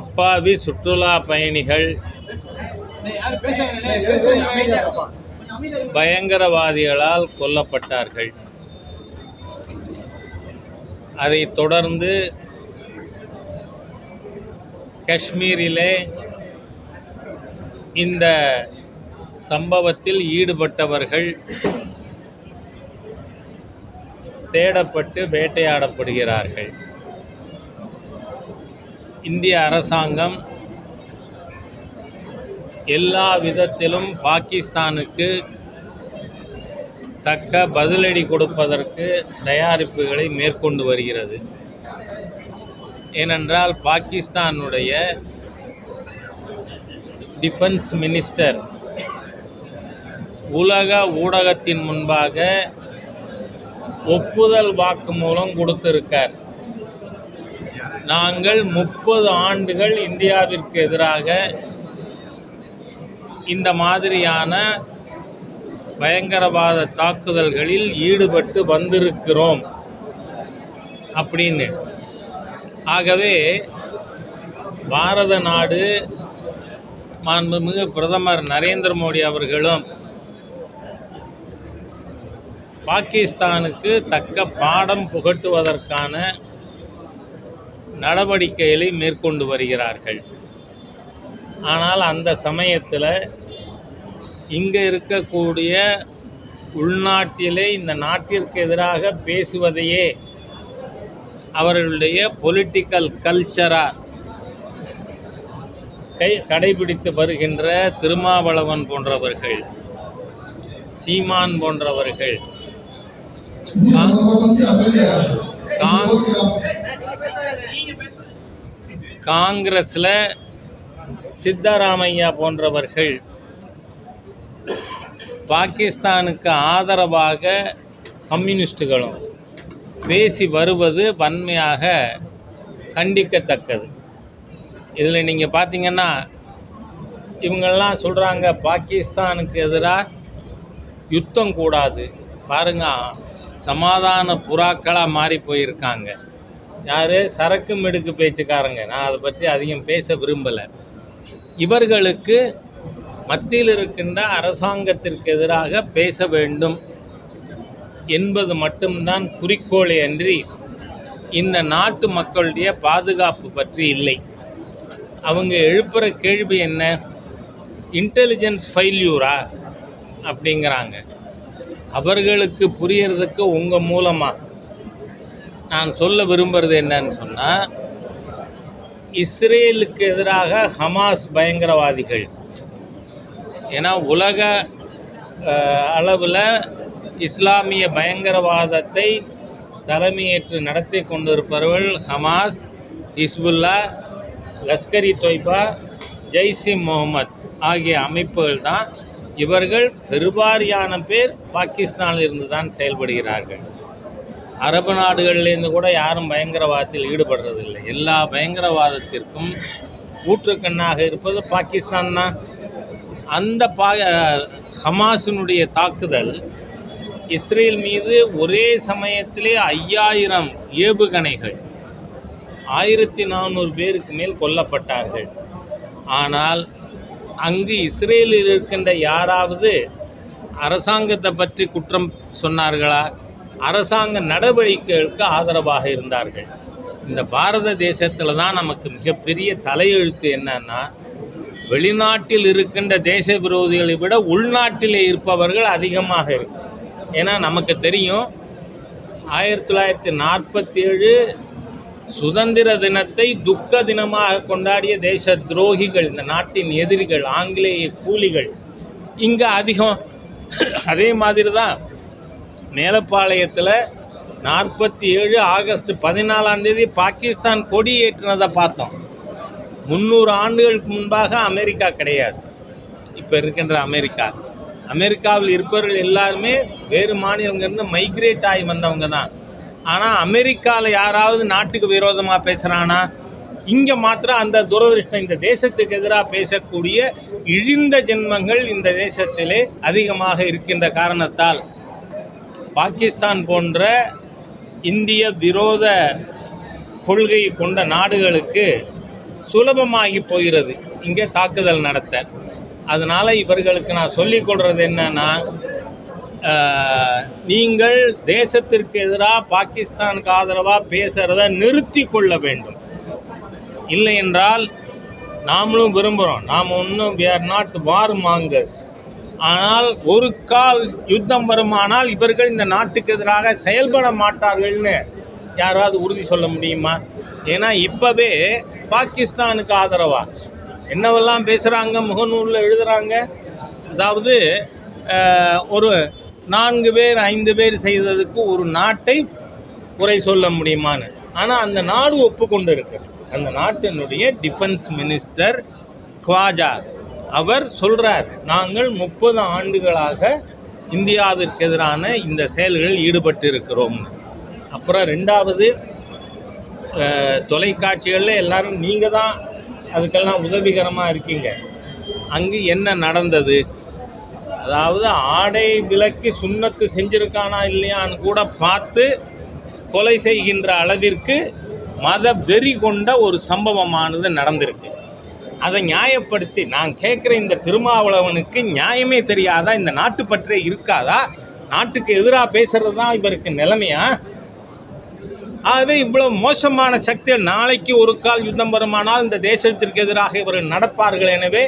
அப்பாவி சுற்றுலா பயணிகள். பயங்கரவாதிகளால் கொல்லப்பட்டார்கள். அதைத் தொடர்ந்து காஷ்மீரிலே இந்த சம்பவத்தில் ஈடுபட்டவர்கள் தேடப்பட்டு வேட்டையாடப்படுகிறார்கள். இந்திய அரசாங்கம் எல்லா விதத்திலும் பாகிஸ்தானுக்கு தக்க பதிலடி கொடுப்பதற்கு தயாரிப்புகளை மேற்கொண்டு வருகிறது. ஏனென்றால் பாகிஸ்தானுடைய டிஃபென்ஸ் மினிஸ்டர் உலக ஊடகத்தின் முன்பாக ஒப்புதல் வாக்குமூலம் கொடுத்திருக்கார். நாங்கள் முப்பது ஆண்டுகள் இந்தியாவிற்கு எதிராக இந்த மாதிரியான பயங்கரவாத தாக்குதல்களில் ஈடுபட்டு வந்திருக்கிறோம் அப்படின்னு. ஆகவே பாரத நாடு மாண்புமிகு பிரதமர் நரேந்திர மோடி அவர்களும் பாகிஸ்தானுக்கு தக்க பாடம் புகட்டுவதற்கான நடவடிக்கைகளை மேற்கொண்டு வருகிறார்கள். ஆனால் அந்த சமயத்தில் இங்கே இருக்கக்கூடிய உள்நாட்டிலே இந்த நாட்டிற்கு எதிராக பேசுவதையே அவர்களுடைய பொலிட்டிக்கல் கல்ச்சராக கை கடைபிடித்து வருகின்ற திருமாவளவன் போன்றவர்கள் சீமான் போன்றவர்கள். காங்கிரஸில் சித்தராமையா போன்றவர்கள் பாகிஸ்தானுக்கு ஆதரவாக கம்யூனிஸ்டுகளும் பேசி வருவது வன்மையாக கண்டிக்கத்தக்கது. இதில் நீங்கள் பார்த்தீங்கன்னா இவங்கெல்லாம் சொல்கிறாங்க பாகிஸ்தானுக்கு எதிராக யுத்தம் கூடாது. பாருங்க சமாதான புறாக்களாக மாறி போயிருக்காங்க. யார்? சரக்கு மிடுக்கு பேச்சுக்காரங்க. நான் அதை பற்றி அதிகம் பேச விரும்பலை. இவர்களுக்கு மத்தியில் இருக்கின்ற அரசாங்கத்திற்கு எதிராக பேச வேண்டும் என்பது மட்டும்தான் குறிக்கோளே அன்றி இந்த நாட்டு மக்களுடைய பாதுகாப்பு பற்றி இல்லை. அவங்க எழுப்புகிற கேள்வி என்ன? இன்டெலிஜென்ஸ் ஃபெயில்யூரா அப்படிங்கிறாங்க. அவர்களுக்கு புரியறதுக்கு உங்கள் மூலமாக நான் சொல்ல விரும்புகிறது என்னன்னு சொன்னால் இஸ்ரேலுக்கு எதிராக ஹமாஸ் பயங்கரவாதிகள். ஏன்னா உலக அளவில் இஸ்லாமிய பயங்கரவாதத்தை தலைமையேற்று நடத்தி கொண்டிருப்பவர்கள் ஹமாஸ் ஹிஸ்புல்லா லஷ்கரி தொய்பா ஜெய்சி முகமது ஆகிய அமைப்புகள் தான் இவர்கள் பெருவாரியான பேர் பாகிஸ்தானில் இருந்து தான் செயல்படுகிறார்கள். அரபு நாடுகளிலேருந்து கூட யாரும் பயங்கரவாதத்தில் ஈடுபடுறதில்லை. எல்லா பயங்கரவாதத்திற்கும் ஊற்றுக்கண்ணாக இருப்பது பாகிஸ்தான் தான். அந்த பா ஹமாஸினுடைய தாக்குதல் இஸ்ரேல் மீது ஒரே சமயத்திலே ஐயாயிரம் ஏவுகணைகள் ஆயிரத்தி நானூறு பேருக்கு மேல் கொல்லப்பட்டார்கள். ஆனால் அங்கு இஸ்ரேலில் இருக்கின்ற யாராவது அரசாங்கத்தை பற்றி குற்றம் சொன்னார்களா? அரசாங்க நடவடிக்கைகளுக்கு ஆதரவாக இருந்தார்கள். இந்த பாரத தேசத்தில் தான் நமக்கு மிகப்பெரிய தலையெழுத்து என்னன்னா வெளிநாட்டில் இருக்கின்ற தேச விரோதிகளை விட உள்நாட்டிலே இருப்பவர்கள் அதிகமாக இருக்கும் ஏன்னா நமக்கு தெரியும் ஆயிரத்தி தொள்ளாயிரத்தி நாற்பத்தி ஏழு சுதந்திர தினத்தை துக்க தினமாக கொண்டாடிய தேச துரோகிகள் இந்த நாட்டின் எதிரிகள் ஆங்கிலேய கூலிகள் இங்கே அதிகம். அதே மாதிரி தான் மேலப்பாளையத்தில் நாற்பத்தி ஏழு ஆகஸ்ட் பதினாலாம் தேதி பாகிஸ்தான் கொடி ஏற்றினதை பார்த்தோம். முந்நூறு ஆண்டுகளுக்கு முன்பாக அமெரிக்கா கிடையாது. இப்போ இருக்கின்ற அமெரிக்கா. அமெரிக்காவில் இருப்பவர்கள் எல்லாருமே வேறு மாநிலங்கிருந்து மைக்ரேட் ஆகி வந்தவங்க தான் ஆனால் அமெரிக்காவில் யாராவது நாட்டுக்கு விரோதமாக பேசுகிறானா இங்கே மாத்திரம் அந்த துரதிருஷ்டம் இந்த தேசத்துக்கு எதிராக பேசக்கூடிய இழிந்த ஜென்மங்கள் இந்த தேசத்திலே அதிகமாக இருக்கின்ற காரணத்தால். பாகிஸ்தான் போன்ற இந்திய விரோத கொள்கை கொண்ட நாடுகளுக்கு சுலபமாகி போகிறது. இங்கே தாக்குதல் நடத்த அதனால் இவர்களுக்கு நான் சொல்லிக் கொடுறது என்னன்னா நீங்கள் தேசத்திற்கு எதிராக பாகிஸ்தானுக்கு ஆதரவாக பேசுகிறத நிறுத்தி கொள்ள வேண்டும். இல்லை என்றால் நாமளும் விரும்புகிறோம் நாம் ஒன்றும் we are not war mongers ஆனால் ஒரு கால் யுத்தம் வருமானால் இவர்கள் இந்த நாட்டுக்கு எதிராக செயல்பட மாட்டார்கள்னு யாராவது உறுதி சொல்ல முடியுமா? ஏன்னா இப்போவே பாகிஸ்தானுக்கு ஆதரவாக என்னவெல்லாம் பேசுகிறாங்க முகநூலில் எழுதுகிறாங்க அதாவது ஒரு நான்கு பேர் ஐந்து பேர் செய்ததுக்கு ஒரு நாட்டை குறை சொல்ல முடியுமான்னு. ஆனால் அந்த நாடு ஒப்புக்கொண்டு இருக்கு அந்த நாட்டினுடைய டிஃபென்ஸ் மினிஸ்டர் குவாஜா அவர் சொல்கிறார் நாங்கள் முப்பது ஆண்டுகளாக இந்தியாவிற்கு எதிரான இந்த செயல்களில் ஈடுபட்டு இருக்கிறோம் அப்புறம் ரெண்டாவது தொலைக்காட்சிகளில் எல்லாரும் நீங்கள் தான் அதுக்கெல்லாம் உதவிகரமாக இருக்கீங்க. அங்கு என்ன நடந்தது? அதாவது ஆடை விலக்கி சுண்ணத்து செஞ்சிருக்கானா இல்லையான்னு கூட பார்த்து கொலை செய்கின்ற அளவிற்கு மத வெறி கொண்ட ஒரு சம்பவமானது நடந்திருக்கு. அதை நியாயப்படுத்தி நான் கேட்குற இந்த திருமாவளவனுக்கு நியாயமே தெரியாதா? இந்த நாட்டுப்பற்றே இருக்காதா? நாட்டுக்கு எதிராக பேசுறது தான் இவருக்கு நிலைமையா? ஆகவே இவ்வளோ மோசமான சக்திகள் நாளைக்கு ஒரு கால் யுத்தம் வருமானால் இந்த தேசத்திற்கு எதிராக இவர் நடப்பார்கள் எனவே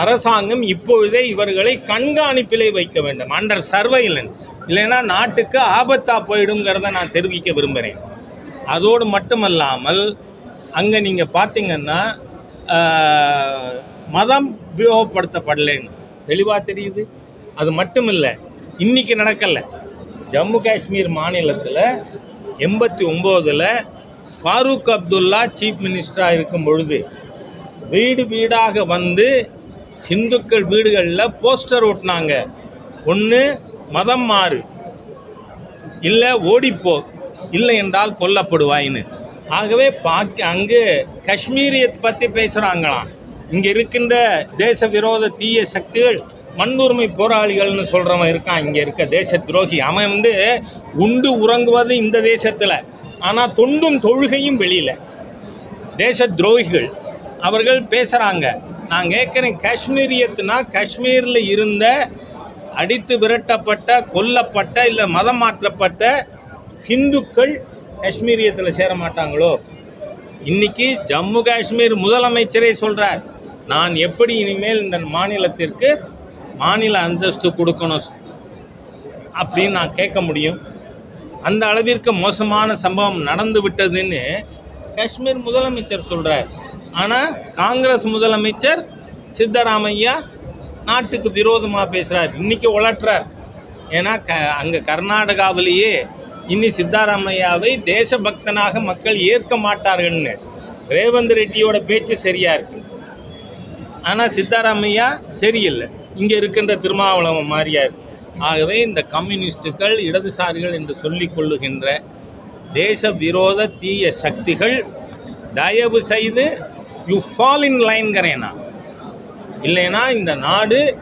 அரசாங்கம் இப்பொழுதே இவர்களை கண்காணிப்பிலே வைக்க வேண்டும். அண்டர் சர்வைலன்ஸ் இல்லைன்னா நாட்டுக்கு ஆபத்தா போயிடுங்கிறத நான் தெரிவிக்க விரும்புகிறேன். அதோடு மட்டுமல்லாமல் அங்கே நீங்கள் பார்த்தீங்கன்னா மதம் உபயோகப்படுத்தப்படலைன்னு. தெளிவாக தெரியுது? அது மட்டும் இல்லை இன்றைக்கி நடக்கலை. ஜம்மு காஷ்மீர் மாநிலத்தில் எண்பத்தி ஒம்போதில் ஃபாரூக் அப்துல்லா சீஃப் மினிஸ்டராக இருக்கும் பொழுது வீடு வீடாக வந்து ஹிந்துக்கள் வீடுகளில் போஸ்டர் ஒட்டினாங்க ஒன்று மதம் மாறு. இல்லை ஓடிப்போ. இல்லை என்றால் கொல்லப்படுவாயின்னு. ஆகவே பாக்கி அங்கு காஷ்மீரியத்தை பற்றி பேசுகிறாங்களாம் இங்கே இருக்கின்ற தேச விரோத தீய சக்திகள் மண்ணுரிமை போராளிகள்னு சொல்கிறவன் இருக்கான். இங்கே இருக்க தேச துரோகி. அவன் வந்து உண்டு உறங்குவது இந்த தேசத்தில். ஆனால் தொண்டும் தொழுகையும் வெளியில். தேச துரோகிகள். அவர்கள் பேசுகிறாங்க நான் கேட்குறேன் காஷ்மீரியத்துனா காஷ்மீரில் இருந்த அடித்து விரட்டப்பட்ட கொல்லப்பட்ட இல்லை மதம் மாற்றப்பட்ட ஹிந்துக்கள் காஷ்மீரியத்தில் சேர மாட்டாங்களோ? இன்னைக்கு ஜம்மு காஷ்மீர் முதலமைச்சரே சொல்கிறார் நான் எப்படி இனிமேல் இந்த மாநிலத்திற்கு மாநில அந்தஸ்து கொடுக்கணும் அப்படின்னு நான் கேட்க முடியும். அந்த அளவிற்கு மோசமான சம்பவம் நடந்து விட்டதுன்னு காஷ்மீர் முதலமைச்சர் சொல்கிறார் ஆனால் காங்கிரஸ் முதலமைச்சர் சித்தராமையா நாட்டுக்கு விரோதமாக பேசுகிறார் இன்னைக்கு உழற்றார் ஏன்னா க அங்கே கர்நாடகாவிலேயே இனி சித்தாராமையாவை தேசபக்தனாக மக்கள் ஏற்க மாட்டார்கள்னு ரேவந்த் ரெட்டியோட பேச்சு சரியா இருக்கு. ஆனால் சித்தாராமையா சரியில்லை. இங்கே இருக்கின்ற திருமாவளவன் மாதிரியா இருக்கு. ஆகவே இந்த கம்யூனிஸ்டுகள் இடதுசாரிகள் என்று சொல்லிக் கொள்ளுகின்ற தேச விரோத தீய சக்திகள் தயவு செய்து யூ ஃபால் இன் லைன்கிறேன் நான் இல்லைன்னா இந்த நாடு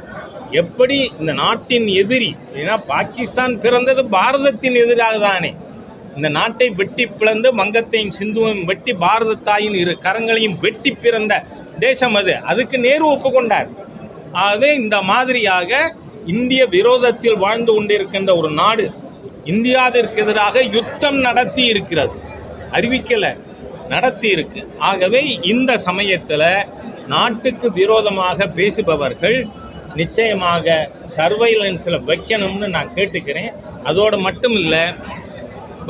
எப்படி இந்த நாட்டின் எதிரி ஏன்னா பாகிஸ்தான் பிறந்தது பாரதத்தின் எதிராக தானே. இந்த நாட்டை வெட்டி பிளந்து வங்கத்தையும் சிந்துவையும் வெட்டி பாரத தாயின் இரு கரங்களையும் வெட்டி பிறந்த தேசம் அது. அதுக்கு நேரு ஒப்புக்கொண்டார். ஆகவே இந்த மாதிரியாக இந்திய விரோதத்தில் வாழ்ந்து கொண்டிருக்கின்ற ஒரு நாடு இந்தியாவிற்கு எதிராக யுத்தம் நடத்தி இருக்கிறது. அறிவிக்கலை. நடத்தியிருக்கு. ஆகவே இந்த சமயத்தில் நாட்டுக்கு விரோதமாக பேசுபவர்கள் நிச்சயமாக சர்வைலன்ஸில் வைக்கணும்னு நான் கேட்டுக்கிறேன். அதோடு மட்டும் இல்லை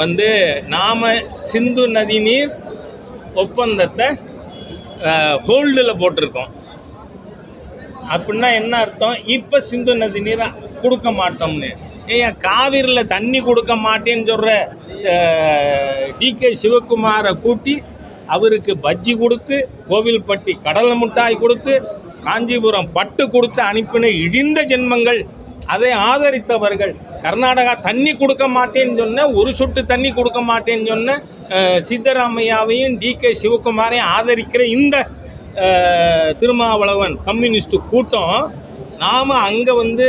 வந்து நாம் சிந்து நதி நீர் ஒப்பந்தத்தை ஹோல்டில் போட்டிருக்கோம். அப்படின்னா என்ன அர்த்தம்? இப்போ சிந்து நதி நீரை கொடுக்க மாட்டோம்னு. ஏன் காவிரியில் தண்ணி கொடுக்க மாட்டேன்னு சொல்கிற டிகே சிவகுமாரை கூட்டி அவருக்கு பஜ்ஜி கொடுத்து கோவில்பட்டி கடலை மிட்டாய் கொடுத்து காஞ்சிபுரம் பட்டு கொடுத்து அனுப்பின இழிந்த ஜென்மங்கள் அதை ஆதரித்தவர்கள். கர்நாடகா தண்ணி கொடுக்க மாட்டேன்னு சொன்ன ஒரு சொட்டு தண்ணி கொடுக்க மாட்டேன்னு சொன்ன சித்தராமையாவையும் டி கே சிவகுமாரையும் ஆதரிக்கிற இந்த திருமாவளவன் கம்யூனிஸ்ட் கூட்டம் நாம் அங்கே வந்து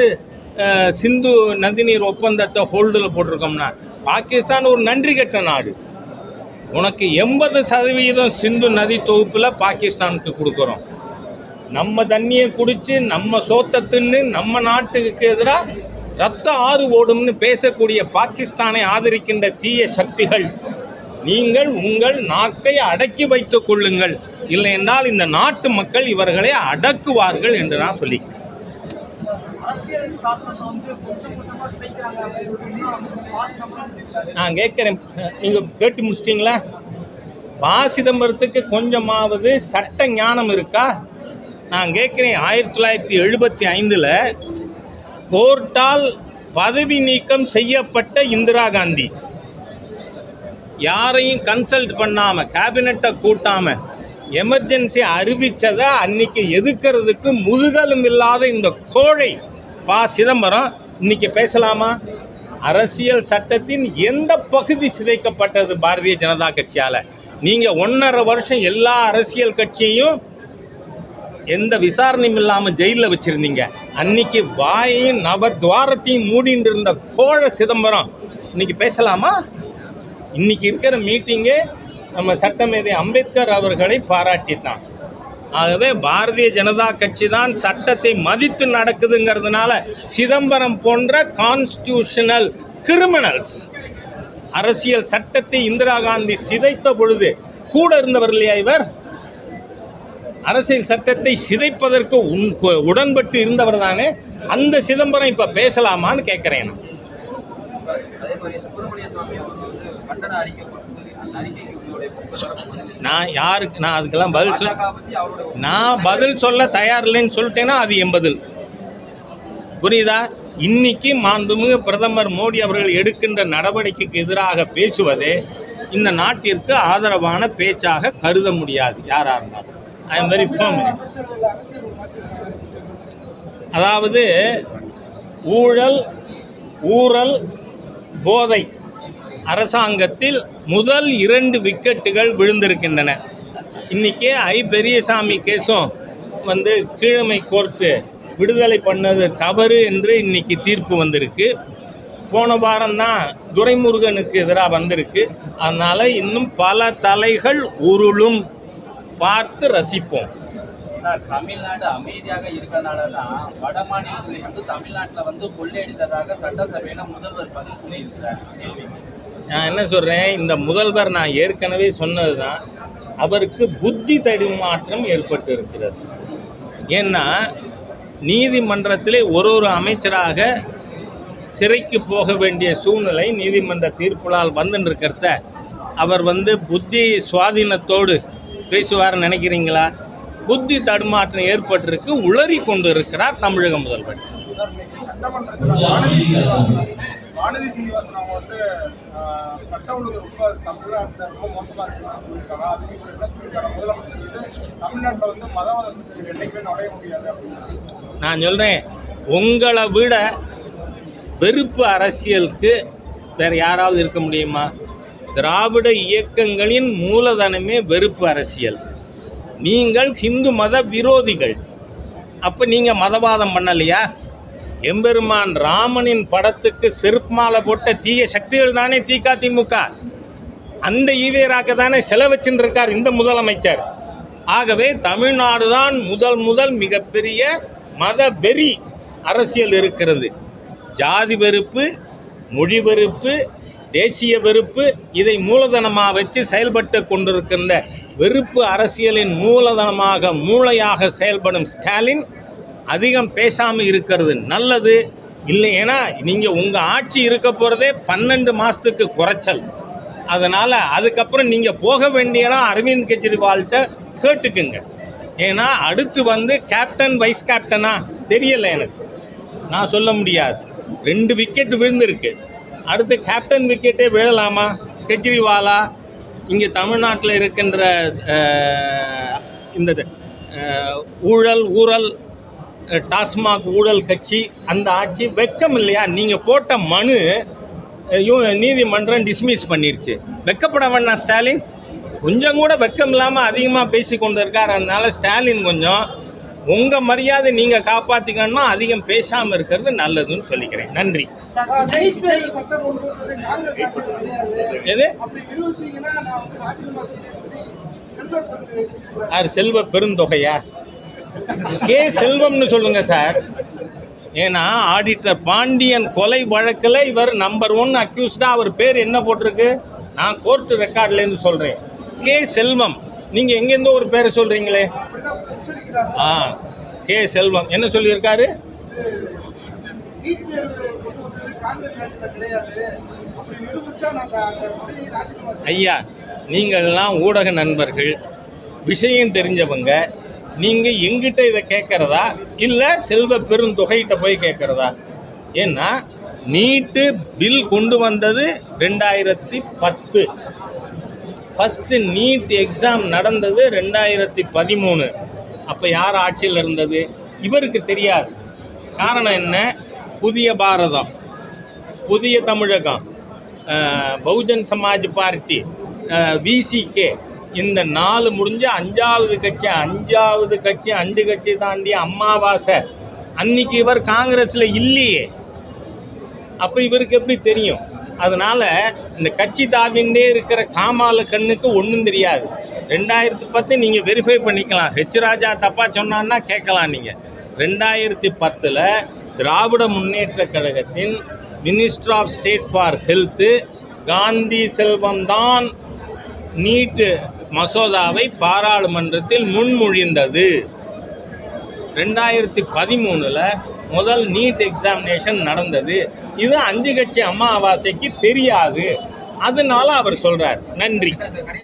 சிந்து நதிநீர் ஒப்பந்தத்தை ஹோல்டில் போட்டிருக்கோம்னா பாகிஸ்தான் ஒரு நன்றி கெட்ட நாடு. உனக்கு எண்பது சதவீதம் சிந்து நதி தொகுப்பில் பாகிஸ்தானுக்கு கொடுக்குறோம். நம்ம தண்ணியை குடித்து நம்ம சோத்தை தின்னு நம்ம நாட்டுக்கு எதிராக ரத்த ஆறு ஓடும்னு பேசக்கூடிய பாகிஸ்தானை ஆதரிக்கின்ற தீய சக்திகள் நீங்கள் உங்கள் நாக்கை அடக்கி வைத்துக் கொள்ளுங்கள். இல்லை என்றால் இந்த நாட்டு மக்கள் இவர்களை அடக்குவார்கள் என்று நான் சொல்லிக்கிறேன். அரசியல் சாசனத்தை வந்து கொஞ்சம் சிதைக்கிறாங்க அப்படின்னு நான் கேட்குறேன். நீங்கள் கேட்டு முடிச்சிட்டிங்களா? பா சிதம்பரத்துக்கு கொஞ்சமாவது சட்ட ஞானம் இருக்கா? நான் கேட்குறேன் ஆயிரத்தி தொள்ளாயிரத்தி எழுபத்தி ஐந்தில் கோர்ட்டால் பதவி நீக்கம் செய்யப்பட்ட இந்திரா காந்தி. யாரையும் கன்சல்ட் பண்ணாமல் கேபினட்டை கூட்டாமல் எமர்ஜென்சி அறிவித்ததை அன்னைக்கு எதுக்கிறதுக்கு முதுகலும் இல்லாத இந்த கோழை பா சிதம்பரம் இன்னைக்கு பேசலாமா? அரசியல் சட்டத்தின் எந்த பகுதி சிதைக்கப்பட்டது பாரதிய ஜனதா கட்சியால்? நீங்கள் ஒன்றரை வருஷம் எல்லா அரசியல் கட்சியையும் எந்த விசாரணையும் இல்லாமல் ஜெயிலில் வச்சுருந்தீங்க. அன்னைக்கு வாயையும் நவத்வாரத்தையும் மூடிட்டு இருந்த கோழ சிதம்பரம் இன்னைக்கு பேசலாமா? இன்னைக்கு இருக்கிற மீட்டிங்கே நம்ம சட்டமேதை அம்பேத்கர் அவர்களை பாராட்டித்தான். ஆகவே பாரதிய ஜனதா கட்சி தான் சட்டத்தை மதித்து நடக்குதுங்கிறதுனால சிதம்பரம் போன்ற கான்ஸ்டியூஷனல் கிரிமினல்ஸ் அரசியல் சட்டத்தை இந்திரா காந்தி சிதைத்த பொழுது கூட இருந்தவர் இல்லையா இவர் அரசியல் சட்டத்தை சிதைப்பதற்கு உன்- உடன்பட்டு இருந்தவர் தானே அந்த சிதம்பரம் இப்ப பேசலாமான்னு கேட்கிறேன் நான். நான் யாருக்கு நான் அதுக்கெல்லாம் பதில் சொல் நான் பதில் சொல்ல தயார் இல்லைன்னு சொல்லிட்டேன்னா அது என் பதில். புரியுதா? இன்னைக்கு மாண்புமிகு பிரதமர் மோடி அவர்கள் எடுக்கின்ற நடவடிக்கைக்கு எதிராக பேசுவதே இந்த நாட்டிற்கு ஆதரவான பேச்சாக கருத முடியாது யாராக இருந்தாலும். ஐ எம் வெரி ஃபர்ம் அதாவது ஊழல் ஊரல் போதை அரசாங்கத்தில் முதல் இரண்டு விக்கெட்டுகள் விழுந்திருக்கின்றன. இன்னைக்கு ஐ பெரியசாமி கேஸும் வந்து கீழமை கோர்ட்டு விடுதலை பண்ணது தவறு என்று இன்னைக்கு தீர்ப்பு வந்திருக்கு. போன வாரம் தான் துரைமுருகனுக்கு எதிராக வந்திருக்கு. அதனால் இன்னும் பல தலைகள் உருளும் பார்த்து ரசிப்போம். சார் தமிழ்நாடு அமைதியாக இருக்கனால தான் வட மாநிலத்தில் தமிழ்நாட்டில் வந்து கொள்ளையடித்ததாக சட்டசபையில முதல்வர் பதில் கூறியிருக்கிறார். நான் என்ன சொல்கிறேன் இந்த முதல்வர் நான் ஏற்கனவே சொன்னது தான் அவருக்கு புத்தி தடுமாற்றம் ஏற்பட்டு இருக்கிறது ஏன்னா நீதிமன்றத்திலே ஒரு ஒரு அமைச்சராக சிறைக்கு போக வேண்டிய சூழ்நிலை நீதிமன்ற தீர்ப்புகளால் வந்துன்னு இருக்கிறத அவர் வந்து புத்தி சுவாதீனத்தோடு பேசுவார்னு நினைக்கிறீங்களா? புத்தி தடுமாற்றம் ஏற்பட்டிருக்கு உளறி கொண்டு இருக்கிறார் தமிழக முதல்வர். நான் சொல்கிறேன் உங்களை விட வெறுப்பு அரசியலுக்கு வேறு யாராவது இருக்க முடியுமா? திராவிட இயக்கங்களின் மூலதனமே வெறுப்பு அரசியல். நீங்கள் ஹிந்து மத விரோதிகள். அப்போ நீங்கள் மதவாதம் பண்ணலையா? எம்பெருமான் ராமனின் படத்துக்கு செருப்பு மாலை போட்ட தீய சக்திகள் தானே திமுக அந்த ஈவேராக்க தானே செலவச்சுன்னு இருக்கார் இந்த முதலமைச்சர். ஆகவே தமிழ்நாடு தான் முதல் முதல் மிகப்பெரிய மத வெறி அரசியல் இருக்கிறது. ஜாதி வெறுப்பு மொழி வெறுப்பு தேசிய வெறுப்பு இதை மூலதனமாக வச்சு செயல்பட்டு கொண்டிருக்கின்ற வெறுப்பு அரசியலின் மூலதனமாக மூளையாக செயல்படும் ஸ்டாலின் அதிகம் பேசாமல் இருக்கிறது. நல்லது இல்லை ஏன்னா நீங்கள் உங்கள் ஆட்சி இருக்க போகிறதே பன்னெண்டு மாதத்துக்கு குறைச்சல். அதனால் அதுக்கப்புறம் நீங்கள் போக வேண்டிய இடம் அரவிந்த் கெஜ்ரிவால்கிட்ட கேட்டுக்குங்க. ஏன்னா அடுத்து வந்து கேப்டன் வைஸ் கேப்டனா தெரியலை எனக்கு. நான் சொல்ல முடியாது. ரெண்டு விக்கெட் விழுந்திருக்கு. அடுத்து கேப்டன் விக்கெட்டே விழலாமா? கெஜ்ரிவாலா இங்கே தமிழ்நாட்டில் இருக்கின்ற இந்த ஊழல் ஊழல் டாஸ்மாக் ஊழல் கட்சி அந்த ஆட்சி வெக்கம் இல்லையா? நீங்கள் போட்ட மனு நீதிமன்றம் டிஸ்மிஸ் பண்ணிருச்சு. வெக்கப்பட வேண்டாம் ஸ்டாலின். கொஞ்சம் கூட வெக்கம் இல்லாமல் அதிகமாக பேசி கொண்டு இருக்கார் அதனால் ஸ்டாலின் கொஞ்சம் உங்கள் மரியாதை நீங்கள் காப்பாற்றிக்கணும்னா அதிகம் பேசாமல் இருக்கிறது நல்லதுன்னு சொல்லிக்கிறேன். நன்றி. எது? யார் செல்வ பெருந்தொகையா? கே. செல்வம்னு சொல்லுங்க சார். ஏன்னா ஆடிட்டர் பாண்டியன் கொலை வழக்கில் இவர் நம்பர் ஒன் அக்யூஸ்டா அவர் பேர் என்ன போட்டிருக்கு? நான் கோர்ட்டு ரெக்கார்ட்லேருந்து சொல்கிறேன் கே. செல்வம். நீங்கள் எங்கேருந்தோ ஒரு பேரை சொல்கிறீங்களே ஆ கே. செல்வம். என்ன சொல்லியிருக்காரு? நீட் தேர்வு கொண்டு வந்தது காங்கிரஸ் ஆட்சியில் கிடையாது. அப்படி நிரூபிச்சா நாங்கள் அந்த பதவியை ராஜினாமா ஐயா நீங்கள்லாம் ஊடக நண்பர்கள் விஷயம் தெரிஞ்சவங்க நீங்கள் எங்கிட்ட இதை கேட்குறதா? இல்லை செல்வ பெருந்தொகைகிட்ட போய் கேட்குறதா? ஏன்னா நீட்டு பில் கொண்டு வந்தது ரெண்டாயிரத்தி பத்து. ஃபஸ்ட்டு நீட் எக்ஸாம் நடந்தது ரெண்டாயிரத்தி பதிமூணு. அப்போ யார் ஆட்சியில் இருந்தது? இவருக்கு தெரியாது. காரணம் என்ன? புதிய பாரதம் புதிய தமிழகம் பகுஜன் சமாஜ் பார்ட்டி விசிகே இந்த நாலு முடிஞ்ச அஞ்சாவது கட்சி அஞ்சாவது கட்சி அஞ்சு கட்சி தாண்டி அம்மாவாசை. அன்னைக்கு இவர் காங்கிரஸில் இல்லையே. அப்போ இவருக்கு எப்படி தெரியும்? அதனால் இந்த கட்சி தாவிண்டே இருக்கிற காமால கண்ணுக்கு ஒன்றும் தெரியாது. ரெண்டாயிரத்தி பத்து நீங்கள் வெரிஃபை பண்ணிக்கலாம். ஹெச் ராஜா தப்பாக சொன்னான்னா கேட்கலாம் நீங்கள் ரெண்டாயிரத்தி பத்தில் திராவிட முன்னேற்ற கழகத்தின் minister of state for health Gandhi செல்வம்தான் NEET மசோதாவை பாராளுமன்றத்தில் முன்மொழிந்தது. ரெண்டாயிரத்தி பதிமூணில் முதல் நீட் எக்ஸாமினேஷன் நடந்தது. இது அஞ்சு கட்சி அமாவாசைக்கு தெரியாது. அதனால அவர் சொல்கிறார் நன்றி.